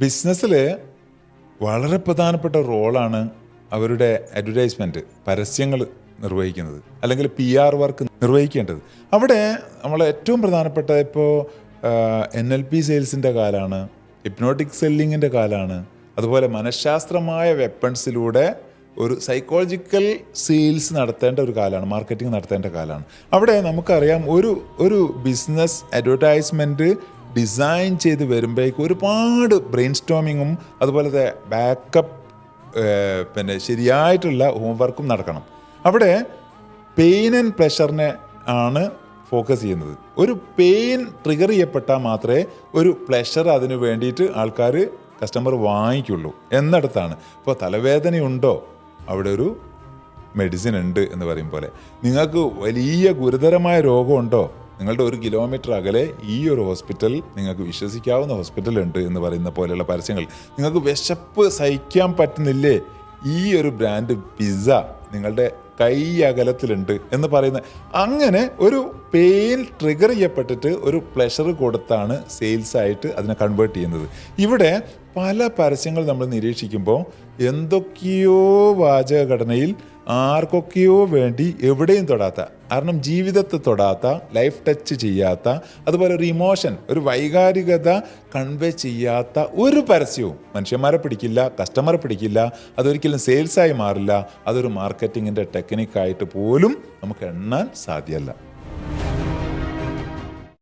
ബിസിനസ്സിൽ വളരെ പ്രധാനപ്പെട്ട റോളാണ് അവരുടെ അഡ്വർടൈസ്മെന്റ് പരസ്യങ്ങൾ നിർവഹിക്കുന്നത് അല്ലെങ്കിൽ പി ആർ വർക്ക് നിർവഹിക്കേണ്ടത്. അവിടെ നമ്മൾ ഏറ്റവും പ്രധാനപ്പെട്ട ഇപ്പോൾ എൻ എൽ പി സെയിൽസിന്റെ കാലമാണ് ഹിപ്നോട്ടിക് സെല്ലിങ്ങിന്റെ കാലമാണ് അതുപോലെ മനഃശാസ്ത്രമായ വെപ്പൺസിലൂടെ ഒരു സൈക്കോളജിക്കൽ സെയിൽസ് നടത്തേണ്ട ഒരു കാലമാണ് മാർക്കറ്റിംഗ് നടത്തേണ്ട കാലമാണ് അവിടെ നമുക്കറിയാം ഒരു ഒരു ബിസിനസ് അഡ്വർടൈസ്മെന്റ് ഡിസൈൻ ചെയ്ത് വരുമ്പോഴേക്കും ഒരുപാട് ബ്രെയിൻ സ്റ്റോമിങ്ങും അതുപോലത്തെ ബാക്കപ്പ് പിന്നെ ശരിയായിട്ടുള്ള ഹോംവർക്കും നടക്കണം. അവിടെ പെയിൻ ആൻഡ് പ്രഷറിനെ ആണ് ഫോക്കസ് ചെയ്യുന്നത്. ഒരു പെയിൻ ട്രിഗർ ചെയ്യപ്പെട്ടാൽ മാത്രമേ ഒരു പ്ലഷർ അതിന് വേണ്ടിയിട്ട് ആൾക്കാർ കസ്റ്റമർ വാങ്ങിക്കുള്ളൂ. എന്നിടത്താണ്. ഇപ്പോൾ തലവേദനയുണ്ടോ? അവിടെ ഒരു മെഡിസിൻ ഉണ്ട് എന്ന് പറയും പോലെ. നിങ്ങൾക്ക് വലിയ ഗുരുതരമായ രോഗമുണ്ടോ? നിങ്ങളുടെ ഒരു കിലോമീറ്റർ അകലെ ഈ ഒരു ഹോസ്പിറ്റൽ നിങ്ങൾക്ക് വിശ്വസിക്കാവുന്ന ഹോസ്പിറ്റൽ ഉണ്ട് എന്ന് പറയുന്ന പോലെയുള്ള പരസ്യങ്ങൾ. നിങ്ങൾക്ക് വിശപ്പ് സഹിക്കാൻ പറ്റുന്നില്ലേ? ഈ ഒരു ബ്രാൻഡ് പിസ്സ നിങ്ങളുടെ കൈ അകലത്തിലുണ്ട് എന്ന് പറയുന്ന അങ്ങനെ ഒരു പെയിൻ ട്രിഗർ ചെയ്യപ്പെട്ടിട്ട് ഒരു പ്ലഷർ കൊടുത്താണ് സെയിൽസ് ആയിട്ട് അതിനെ കൺവേർട്ട് ചെയ്യുന്നത്. ഇവിടെ പല പരസ്യങ്ങൾ നമ്മൾ നിരീക്ഷിക്കുമ്പോൾ എന്തൊക്കെയോ വാചകഘടനയിൽ ആർക്കൊക്കെയോ വേണ്ടി എവിടെയും തൊടാത്ത കാരണം ജീവിതത്തെ തൊടാത്ത ലൈഫ് ടച്ച് ചെയ്യാത്ത അതുപോലെ ഒരു ഇമോഷൻ ഒരു വൈകാരികത കൺവേ ചെയ്യാത്ത ഒരു പരസ്യവും മനുഷ്യന്മാരെ പിടിക്കില്ല കസ്റ്റമറെ പിടിക്കില്ല അതൊരിക്കലും സെയിൽസായി മാറില്ല അതൊരു മാർക്കറ്റിങ്ങിന്റെ ടെക്നിക്കായിട്ട് പോലും നമുക്ക് എണ്ണാൻ സാധ്യമല്ല